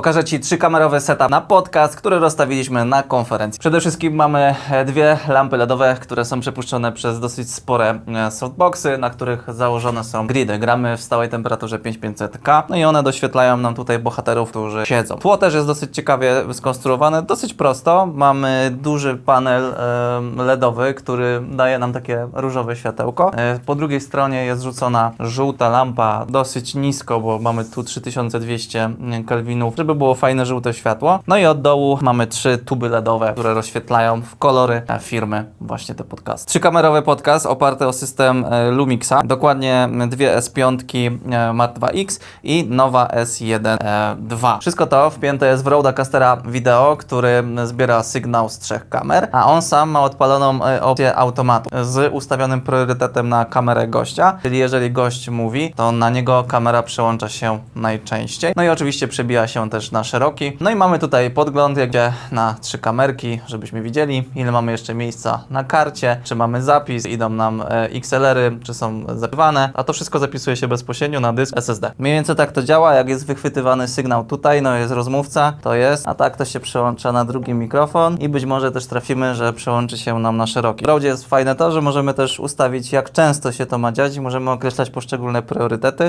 Pokażę Ci trzykamerowy setup na podcast, który rozstawiliśmy na konferencji. Przede wszystkim mamy e, dwie lampy LEDowe, które są przepuszczone przez dosyć spore e, softboxy, na których założone są gridy. Gramy w stałej temperaturze 5500K, no i one doświetlają nam tutaj bohaterów, którzy siedzą. Tło też jest dosyć ciekawie skonstruowane, dosyć prosto. Mamy duży panel e, LEDowy, który daje nam takie różowe światełko. Po drugiej stronie jest rzucona żółta lampa, dosyć nisko, bo mamy tu 3200 kelwinów, żeby było fajne żółte światło. No i od dołu mamy trzy tuby LEDowe, które rozświetlają w kolory e, firmy właśnie te podcasty. Trzykamerowy podcast oparty o system e, Lumixa, dokładnie dwie S5 e, Mark 2X i nowa S1 e, 2. Wszystko to wpięte jest w Rodecastera Video, który zbiera sygnał z trzech kamer, a on sam ma odpaloną e, opcję automatu z ustawionym priorytetem na kamerę gościa, czyli jeżeli gość mówi, to na niego kamera przełącza się najczęściej. No i oczywiście przebija się też na szeroki. No i mamy tutaj podgląd, gdzie na trzy kamerki, żebyśmy widzieli, ile mamy jeszcze miejsca na karcie, czy mamy zapis, idą nam e, XLR-y, czy są zapisywane, a to wszystko zapisuje się bezpośrednio na dysk SSD. Mniej więcej tak to działa, jak jest wychwytywany sygnał tutaj, no jest rozmówca, to jest, a tak to się przełącza na drugi mikrofon i być może też trafimy, że przełączy się nam na szeroki. W Rodzie jest fajne to, że możemy też ustawić, jak często się to ma dziać i możemy określać poszczególne priorytety.